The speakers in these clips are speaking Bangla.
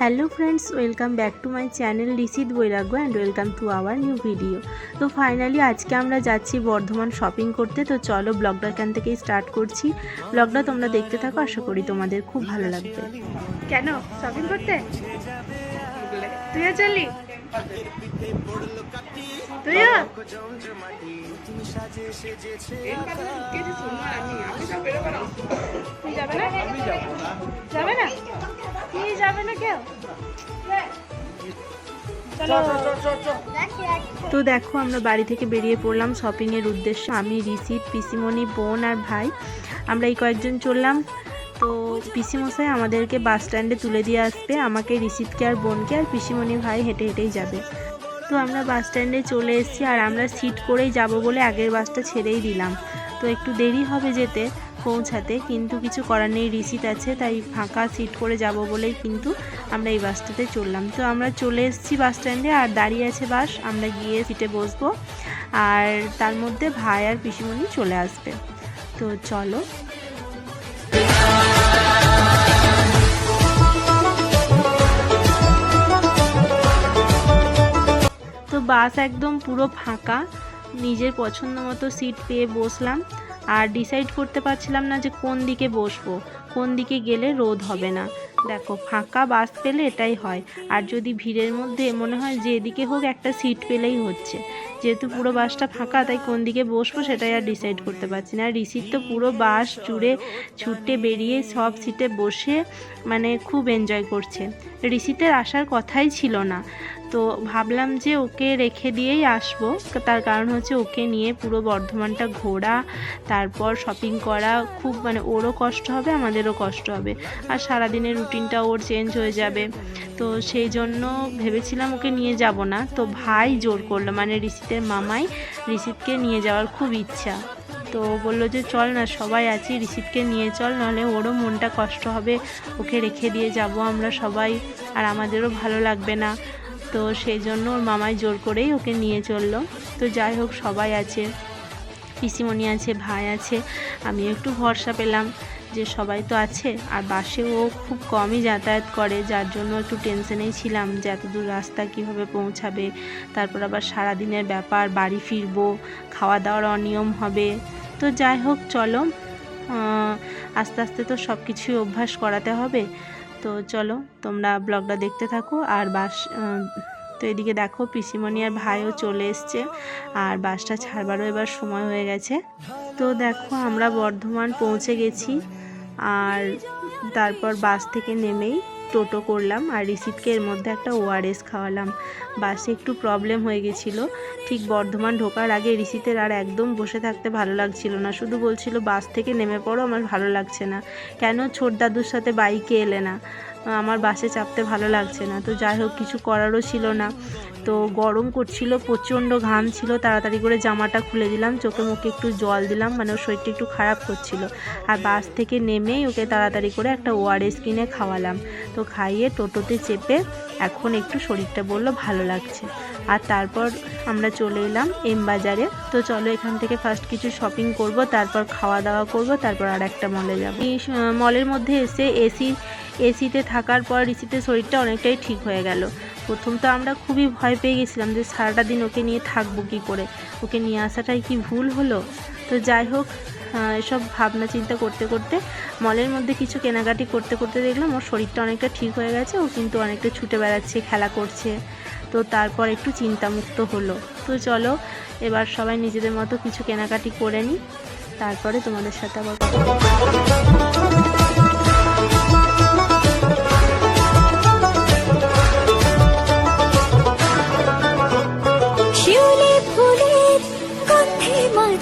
Hello friends welcome back to my channel Rishid Bairagya and welcome to our new video তো ফাইনালি আজকে আমরা যাচ্ছি বর্ধমান শপিং করতে। তো চলো ব্লগটা এখান থেকেই স্টার্ট করছি। ব্লগটা তোমরা দেখতে থাকো, আশা করি তোমাদের খুব ভালো লাগবে। কেন? শপিং করতে? তুইও চলি? তুইও? তুই তো দেখো আমরা বাড়ি থেকে বেরিয়ে পড়লাম শপিংয়ের উদ্দেশ্যে। আমি রিসিট পিসিমণি বোন আর ভাই। আমরা এই কয়েকজন চললাম। তো পিসিমশাই আমাদেরকে বাস স্ট্যান্ডে তুলে দিয়ে আসবে। আমাকে রিসিটকে আর বোনকে আর পিসিমণি ভাই হেঁটে হেঁটেই যাবে। তো আমরা বাস স্ট্যান্ডে চলে এসেছি। আর আমরা সিট করেই যাব বলে আগের বাসটা ছেড়েই দিলাম। তো একটু দেরি হবে যেতে। পৌঁছাতে কিন্তু কিছু করার নেই, রিসিট আছে, তাই ফাঁকা সিট করে যাব বলেই কিন্তু আমরা এই বাসটাতে চললাম। তো আমরা চলে এসেছি বাস স্ট্যান্ডে আর দাঁড়িয়ে আছে বাস, আমরা গিয়ে সিটে বসবো। আর তার মধ্যে ভাই আর পিসিমণি চলে আসবে। তো চলো। তো বাস একদম পুরো ফাঁকা, নিজের পছন্দ মতো সিট পেয়ে বসলাম। আর ডিসাইড করতে পারছিলাম না যে কোন দিকে বসবো, কোন দিকে গেলে রোদ হবে না। দেখো, ফাঁকা বাস পেলে এটাই হয়। আর যদি ভিড়ের মধ্যে মনে হয় যে এদিকে হোক একটা সিট পেলেই হচ্ছে। যেহেতু পুরো বাসটা ফাঁকা, তাই কোন দিকে বসবো সেটাই আর ডিসাইড করতে পারছি না। রিসিট তো পুরো বাস জুড়ে ছুটে বেরিয়ে সব সিটে বসে মানে খুব এনজয় করছে। রিসিটের আসার কথাই ছিল না। তো ভাবলাম যে ওকে রেখে দিয়েই আসব। তার কারণ হচ্ছে ওকে নিয়ে পুরো বর্ধমানটা ঘোরা, তারপর শপিং করা, খুব মানে ওরও কষ্ট হবে, আমাদেরও কষ্ট হবে। আর সারাদিনের রুটিনটা ওর চেঞ্জ হয়ে যাবে। তো সেই জন্য ভেবেছিলাম ওকে নিয়ে যাব না। তো ভাই জোর করল মানে ঋষিতের মামাই ঋষিতকে নিয়ে যাওয়ার খুব ইচ্ছা। তো বলল যে, চল না, সবাই আছি, ঋষিতকে নিয়ে চল, নাহলে ওরও মনটা কষ্ট হবে। ওকে রেখে দিয়ে যাব আমরা সবাই, আর আমাদেরও ভালো লাগবে না। তো সেই জন্য ওর মামাই জোর করেই ওকে নিয়ে চলল। তো যাই হোক, সবাই আছে, পিসিমণি আছে, ভাই আছে। আমি একটু ভরসা পেলাম যে সবাই তো আছে। আর বাসে ও খুব কমই যাতায়াত করে, যার জন্য একটু টেনশনেই ছিলাম যে এত দূর রাস্তা কীভাবে পৌঁছাবে। তারপর আবার সারাদিনের ব্যাপার, বাড়ি ফিরবো খাওয়া দাওয়ার অনিয়ম হবে। তো যাই হোক, চলো। আস্তে আস্তে তো সব কিছুই অভ্যাস করাতে হবে। তো চলো, তোমরা ব্লগটা দেখতে থাকো। আর বাস তো এদিকে দেখো পিসিমণি আর ভাইও চলে এসছে, আর বাসটা ছাড়বারও এবার সময় হয়ে গেছে। তো দেখো আমরা বর্ধমান পৌঁছে গেছি, আর তারপর বাস থেকে নেমেই টোটো করলাম আর রিসিটকে এর মধ্যে একটা ওআরএস খাওয়ালাম। বাসে একটু প্রবলেম হয়ে গেছিল। ঠিক বর্ধমান ঢোকার আগে রিসিতের আর একদম বসে থাকতে ভালো লাগছিল না। শুধু বলছিল, বাস থেকে নেমে পড়ো, আমার ভালো লাগছে না। কেন? ছোট দাদুর সাথে বাইকে এলে না। আমার বাসে চাপতে ভালো লাগছে না। তো যাই হোক, কিছু করারও ছিল না। তো গরম করছিল, প্রচণ্ড ঘাম ছিল, তাড়াতাড়ি করে জামাটা খুলে দিলাম, চোখে মুখে একটু জল দিলাম মানে ওর শরীরটা একটু খারাপ করছিল। আর বাস থেকে নেমেই ওকে তাড়াতাড়ি করে একটা ওআরএস কিনে খাওয়ালাম। তো খাইয়ে টোটোতে চেপে এখন একটু শরীরটা বলল ভালো লাগছে। আর তারপর আমরা চলে এলাম এম বাজারে। তো চলো এখান থেকে ফার্স্ট কিছু শপিং করব, তারপর খাওয়া দাওয়া করব, তারপর আর একটা মলে যাব। এই মলের মধ্যে এসে এসি এসিতে থাকার পর রিসিতে শরীরটা অনেকটাই ঠিক হয়ে গেল। প্রথম তো আমরা খুবই ভয় পেয়ে গেছিলাম যে সারাটা দিন ওকে নিয়ে থাকব কী করে? ওকে নিয়ে আসাটাই কি ভুল হলো? তো যাই হোক এসব ভাবনা চিন্তা করতে করতে মলের মধ্যে কিছু কেনাকাটি করতে করতে দেখলাম ওর শরীরটা অনেকটা ঠিক হয়ে গেছে, ও কিন্তু অনেকটা ছুটে বেড়াচ্ছে, খেলা করছে। তো তারপর একটু চিন্তামুক্ত হলো। তো চলো, এবার সবাই নিজেদের মতো কিছু কেনাকাটি করে নিই। তারপরে তোমাদের সাথে আবার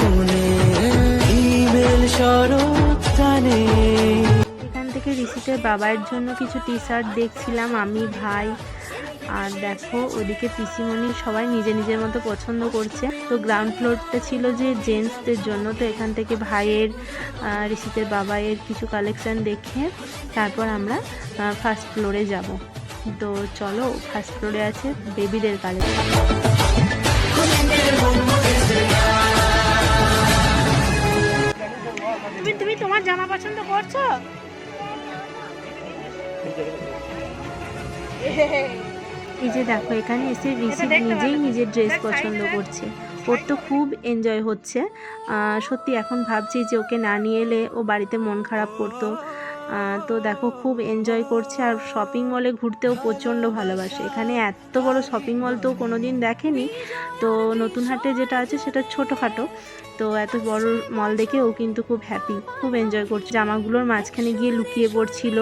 বনে টানে এখান থেকে ঋষিতের বাবার জন্য কিছু টি শার্ট দেখছিলাম, আমি, ভাই, আর দেখো, ওদিকে পিসিমণি সবাই নিজে নিজের মতো পছন্দ করছে। তো গ্রাউন্ড ফ্লোরটা ছিল যে জেন্টসদের জন্য, তো এখান থেকে ভাইয়ের ঋষিতের বাবাইয়ের কিছু কালেকশান দেখে তারপর আমরা ফার্স্ট ফ্লোরে যাব। তো চলো ফার্স্ট ফ্লোরে আছে বেবিদের কালেকশন পছন্দ করছ? এই যে দেখো এখানে এসে ঋষি নিজেই নিজের ড্রেস পছন্দ করছে। ওর তো খুব এনজয় হচ্ছে। আহ, সত্যি এখন ভাবছি যে ওকে না নিয়ে এলে ও বাড়িতে মন খারাপ করতো। তো দেখো, খুব এনজয় করছে। আর শপিং মলে ঘুরতেও প্রচণ্ড ভালোবাসে। এখানে এত বড় শপিং মল তো কোনো দিন দেখেনি। তো নতুন হাটে যেটা আছে, সেটা ছোটোখাটো। তো এত বড় মল দেখে ও কিন্তু খুব হ্যাপি খুব এনজয় করছে। জামাগুলোর মাঝখানে গিয়ে লুকিয়ে পড়ছিল।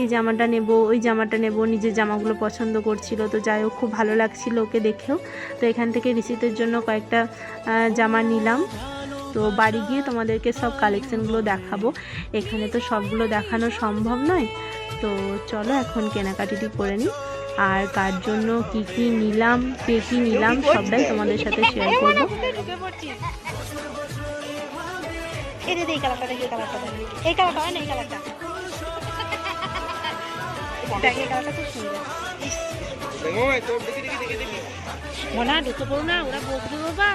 এই জামাটা নেব, ওই জামাটা নেব, নিজের জামাগুলো পছন্দ করছিল। তো যাই হোক, খুব ভালো লাগছিল ওকে দেখেও। তো এখান থেকে রিসিতের জন্য কয়েকটা জামা নিলাম। তো বাড়ি গিয়ে তোমাদেরকে সব কালেকশনগুলো দেখাবো। এখানে তো সবগুলো দেখানো সম্ভব নয়। তো চলো এখন কেনাকাটিটি করে নিই। আর কার জন্য কি কি নিলাম কে কি নিলাম সবটাই তোমাদের সাথে শেয়ার করব। এই কালারটা এই কালারটা এই কালারটা হয় না এই কালারটা মোনা ঢুকে পড়ো না ওরা বকবে বাবা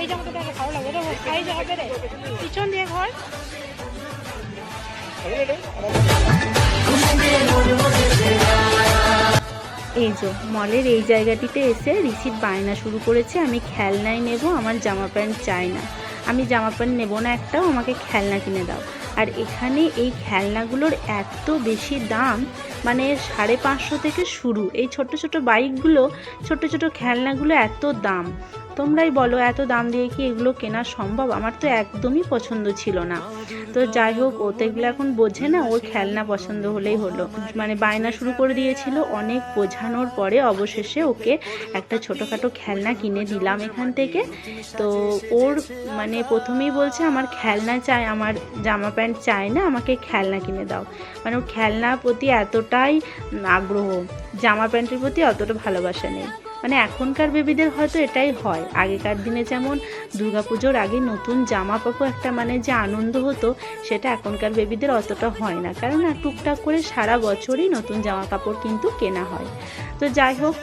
এই জামাটা যে, মলের এই জায়গাটিতে এসে রিসিট বায়না শুরু করেছে। আমি খেলনাই নেব, আমার জামা প্যান্ট চাই না। আমি জামা প্যান্ট নেব না একটাও, আমাকে খেলনা কিনে দাও। আর এখানে এই খেলনাগুলোর এত বেশি দাম মানে সাড়ে পাঁচশো থেকে শুরু। এই ছোট ছোট বাইকগুলো ছোট ছোট খেলনাগুলো এত দাম। তোমরাই বলো, এত দাম দিয়ে কি এগুলো কেনা সম্ভব? আমার তো একদমই পছন্দ ছিল না। তো যাই হোক, ও তো এগুলো এখন বোঝে না, ওর খেলনা পছন্দ হলেই হলো। মানে বায়না শুরু করে দিয়েছিল, অনেক বোঝানোর পরে অবশেষে ওকে একটা ছোটোখাটো খেলনা কিনে দিলাম এখান থেকে। তো ওর মানে প্রথমেই বলছে, আমার খেলনা চাই, আমার জামা প্যান্ট চাই না, আমাকে খেলনা কিনে দাও। মানে ওর খেলনার প্রতি এতটাই আগ্রহ, জামা প্যান্টের প্রতি অতটা ভালোবাসা নেই। মানে এখনকার বেবিদের হয়তো এটাই হয়। আগেকার দিনে যেমন দুর্গাপুজোর আগে নতুন জামা কাপড় একটা মানে যে আনন্দ হতো, সেটা এখনকার বেবিদের অতটা হয় না। কারণ টুকটাক করে সারা বছরই নতুন জামা কাপড় কিন্তু কেনা হয়। তো যাই হোক,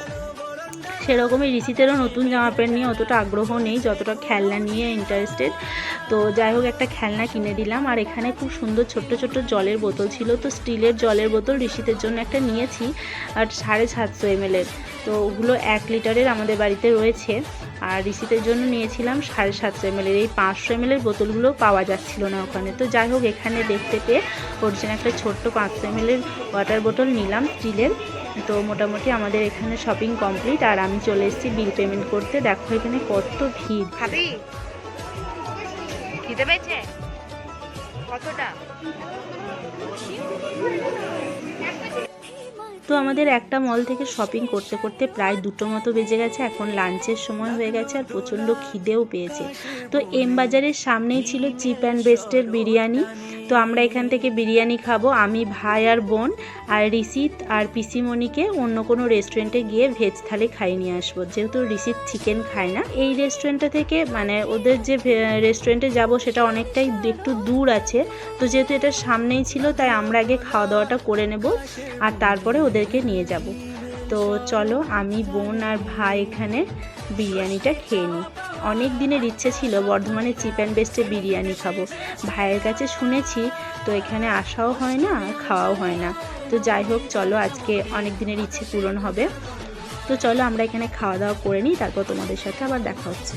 সেরকমই ঋষিতেরও নতুন জামা প্যান্ট নিয়ে অতটা আগ্রহ নেই, যতটা খেলনা নিয়ে ইন্টারেস্টেড তো যাই হোক, একটা খেলনা কিনে দিলাম। আর এখানে খুব সুন্দর ছোট্ট ছোট্ট জলের বোতল ছিল। তো স্টিলের জলের বোতল ঋষিতের জন্য একটা নিয়েছি। আর সাড়ে সাতশো এমএলের তো ওগুলো এক লিটারের আমাদের বাড়িতে রয়েছে। আর ঋষিতের জন্য নিয়েছিলাম সাড়ে সাতশো এমএলের এই পাঁচশো এমএলের বোতলগুলো পাওয়া যাচ্ছিল না ওখানে। তো যাই হোক, এখানে দেখতে পেয়ে ওর জন্য একটা ছোট্ট পাঁচশো এমএলের ওয়াটার বোতল নিলাম স্টিলের। তো মোটামুটি আমাদের এখানে শপিং কমপ্লিট আর আমি চলে এসেছি বিল পেমেন্ট করতে। দেখো এখানে কত ভিড়। কতটা? তো আমাদের একটা মল থেকে শপিং করতে করতে প্রায় দুটো মতো বেজে গেছে। এখন লাঞ্চের সময় হয়ে গেছে আর প্রচণ্ড খিদেও পেয়েছে। তো এম বাজারের সামনেই ছিল চিপ অ্যান্ড বেস্টের বিরিয়ানি। তো আমরা এখান থেকে বিরিয়ানি খাব। আমি, ভাই আর বোন আর রিসিত আর পিসিমণিকে অন্য কোনো রেস্টুরেন্টে গিয়ে ভেজ থালি খাইয়ে নিয়ে আসব। যেহেতু রিসিত চিকেন খায় না। এই রেস্টুরেন্টটা থেকে মানে ওদের যে রেস্টুরেন্টে যাব সেটা অনেকটাই একটু দূর আছে। তো যেহেতু এটা সামনেই ছিল, তাই আমরা আগে খাওয়া দাওয়াটা করে নেব আর তারপরে ওদেরকে নিয়ে যাব। তো চলো, আমি, বোন আর ভাই এখানে বিরিয়ানিটা খেয়ে নিই। অনেক দিনের ইচ্ছে ছিল বর্ধমানে চিপ অ্যান্ড বেস্টে বিরিয়ানি খাব। ভাইয়ের কাছে শুনেছি, তো এখানে আসাও হয় না, আর খাওয়াও হয় না। তো যাই হোক, চলো আজকে অনেক দিনের ইচ্ছে পূরণ হবে। তো চলো আমরা এখানে খাওয়া দাওয়া করে নিই, তারপর তোমাদের সাথে আবার দেখা হচ্ছে।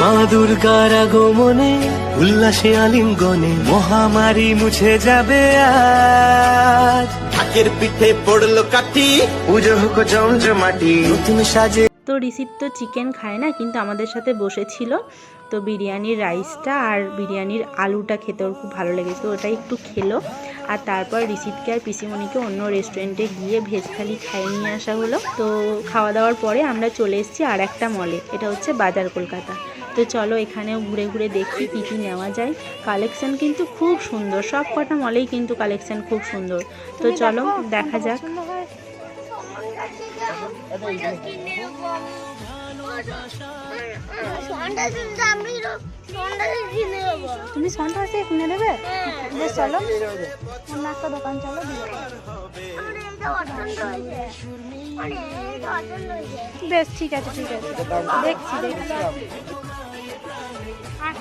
মা দুর্গার আগমনে উল্লাসে আলিঙ্গনে মহামারী মুছে যাবে আজ। ঢাকের পিঠে পড়ল কাঠি। পুজো হোক জমজমাটি নতুন সাজে তো রিসিপ তো চিকেন খায় না কিন্তু আমাদের সাথে বসেছিল। তো বিরিয়ানির রাইসটা আর বিরিয়ানির আলুটা খেতে ওর খুব ভালো লেগেছে ওটাই একটু খেলো। আর তারপর রিসিপকে আর পিসিমণিকে অন্য রেস্টুরেন্টে গিয়ে ভেজ থালি খাইয়ে নিয়ে আসা হলো। তো খাওয়া দাওয়ার পরে আমরা চলে এসেছি আর একটা মলে এটা হচ্ছে বাজার কলকাতা। তো চলো এখানেও ঘুরে ঘুরে দেখি কী কী নেওয়া যায়। কালেকশান কিন্তু খুব সুন্দর সব কটা মলেই কিন্তু কালেকশান খুব সুন্দর। তো চলো দেখা যাক। তুমি হয়। তুমি সন্ধ্যাসে কিনে দেবে? বেশ চলো। অন্য একটা দোকান চলো। বেশ ঠিক আছে ঠিক আছে। দেখছি দেখছি।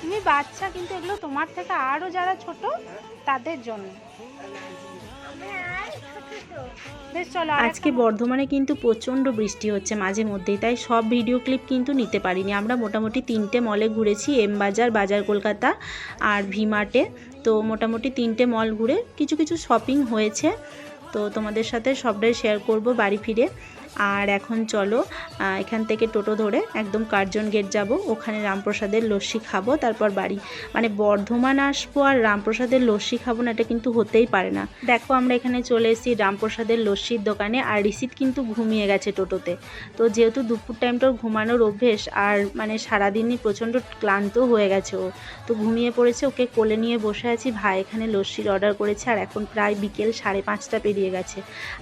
তুমি বাচ্চা কিন্তু এগুলো তোমার থেকে আরও যারা ছোট তাদের জন্য। বেশ চলো আজকে বর্ধমানে কিন্তু প্রচণ্ড বৃষ্টি হচ্ছে মাঝে মধ্যেই তাই সব ভিডিও ক্লিপ কিন্তু নিতে পারিনি। আমরা মোটামুটি তিনটে মলে ঘুরেছি এম বাজার বাজার কলকাতা আর ভিমার্টে তো মোটামুটি তিনটে মল ঘুরে কিছু কিছু শপিং হয়েছে। তো তোমাদের সাথে সবটাই শেয়ার করব বাড়ি ফিরে। আর এখন চলো এখান থেকে টোটো ধরে একদম কার্জন গেট যাব। ওখানে রামপ্রসাদের লস্যি খাব, তারপর বাড়ি। মানে বর্ধমান আসব আর রামপ্রসাদের লস্যি খাব না, এটা কিন্তু হতেই পারে না। দেখো, আমরা এখানে চলে এসেছি রামপ্রসাদের লস্যির দোকানে, আর রিসিট কিন্তু ঘুমিয়ে গেছে টোটোতে। তো যেহেতু দুপুর টাইমটা ঘুমানোর অভ্যেস, আর মানে সারাদিনই প্রচণ্ড ক্লান্ত হয়ে গেছে ও, তো ঘুমিয়ে পড়েছে, ওকে কোলে নিয়ে বসে আছি। ভাই এখানে লস্যির অর্ডার করেছে, আর এখন প্রায় বিকেল সাড়ে পাঁচটা পেরিয়ে গেছে।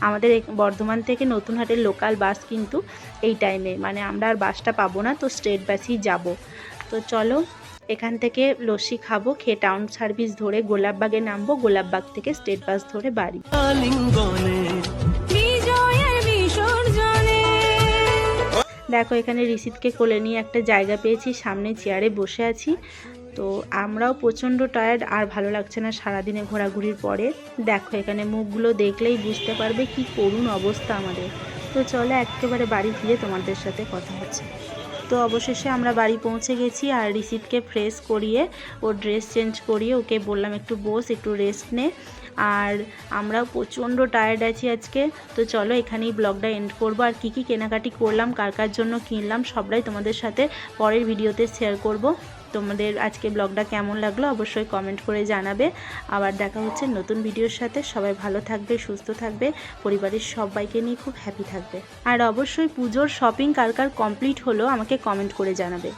আমাদের বর্ধমান থেকে নতুনহাটের লোকাল বাস কিন্তু এই টাইমে মানে আমরা আর বাসটা পাবো না তো স্টেট বাসেই যাব। তো চলো এখান থেকে লস্যি খাব খেয়ে টাউন সার্ভিস ধরে গোলাপবাগে নামবো গোলাপবাগ থেকে স্টেট বাস ধরে বাড়ি। দেখো এখানে রিসিটকে কোলে নিয়ে একটা জায়গা পেয়েছি সামনে চেয়ারে বসে আছি। তো আমরাও প্রচণ্ড টায়ার্ড আর ভালো লাগছে না সারাদিনে ঘোরাঘুরির পরে। দেখো এখানে মুখগুলো দেখলেই বুঝতে পারবে কি করুণ অবস্থা আমাদের। তো চলো, একেবারে বাড়ি ফিরে তোমাদের সাথে কথা হচ্ছে। তো অবশেষে আমরা বাড়ি পৌঁছে গেছি আর রিসিটকে ফ্রেশ করিয়ে ওর ড্রেস চেঞ্জ করিয়ে ওকে বললাম, একটু বস, একটু রেস্ট নে। আর আমরাও প্রচণ্ড টায়ার্ড আছি আজকে। তো চলো, এখানেই ব্লগটা এন্ড করব। আর কী কী কেনাকাটি করলাম, কার কার জন্য কিনলাম, সবটাই তোমাদের সাথে পরের ভিডিওতে শেয়ার করব। তোমাদের আজকে ব্লগটা কেমন লাগল অবশ্যই কমেন্ট করে জানাবে। আবার দেখা হচ্ছে নতুন ভিডিওর সাথে। সবাই ভালো থাকবে, সুস্থ থাকবে। পরিবারের সবাইকে নিয়ে খুব হ্যাপি থাকবে। আর অবশ্যই পুজোর শপিং কার কার কমপ্লিট হলো আমাকে কমেন্ট করে জানাবে।